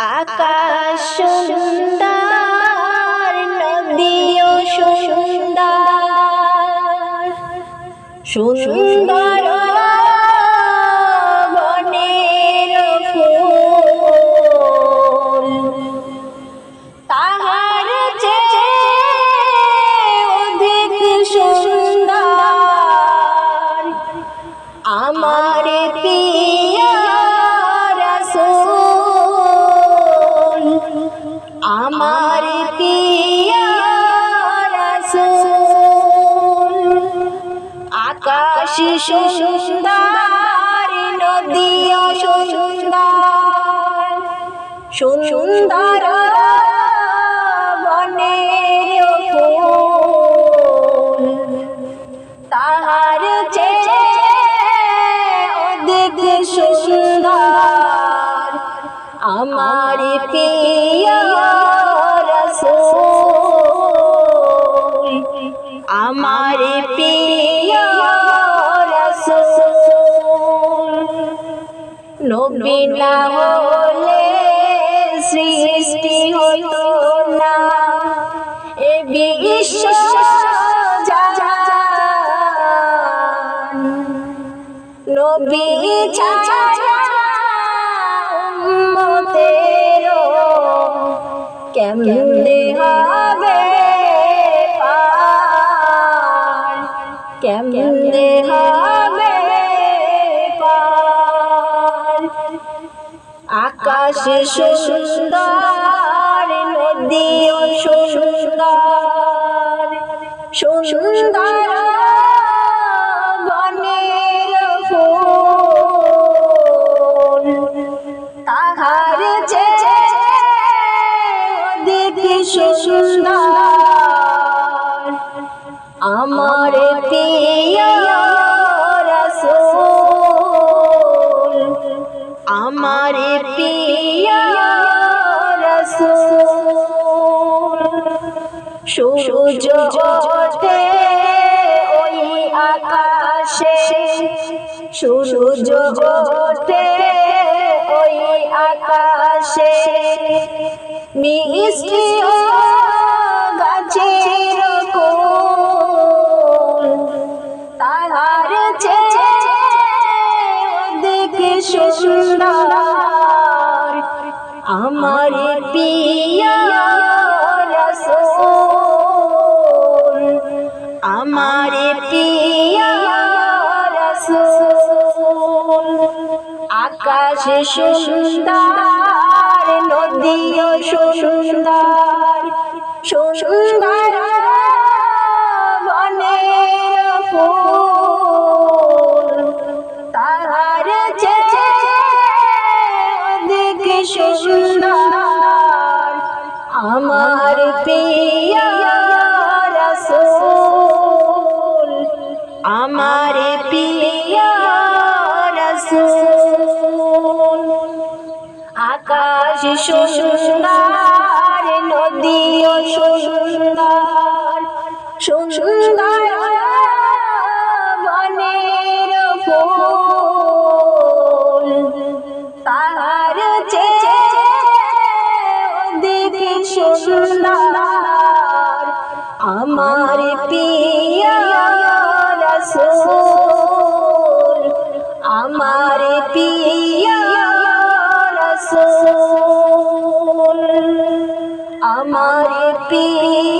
আকাশ সুন্দর নদীও সুন্দর। সুন্দর বনের ফুল। তাহার চেয়ে অধিক সুন্দর। আমার প্রিয় আকাশ সুন্দর নদীও সুন্দর সুন্দর নবী না হলে সৃষ্টি হতো না। এ বিশ্ব নবী ছাড়া কেমনে হবে কেমনে হবে আকাশ সুন্দর নদীও সুন্দর সুন্দর। বনের ফুল তাহার চেয়ে অধিক সুন্দর। আমার প্রিয় আমার প্রিয় সূর্য ওঠে ওই আকাশে। সূর্য ওঠে ওই আকাশে। মিষ্টি আমার আকাশ সুন্দর নদী সুন্দর। সুন্দর আমার প্রিয় রসূল আকাশ সুন্দর নদী সুন্দর সুন্দর রসূল আমার প্রিয় রসূল আমার প্রিয়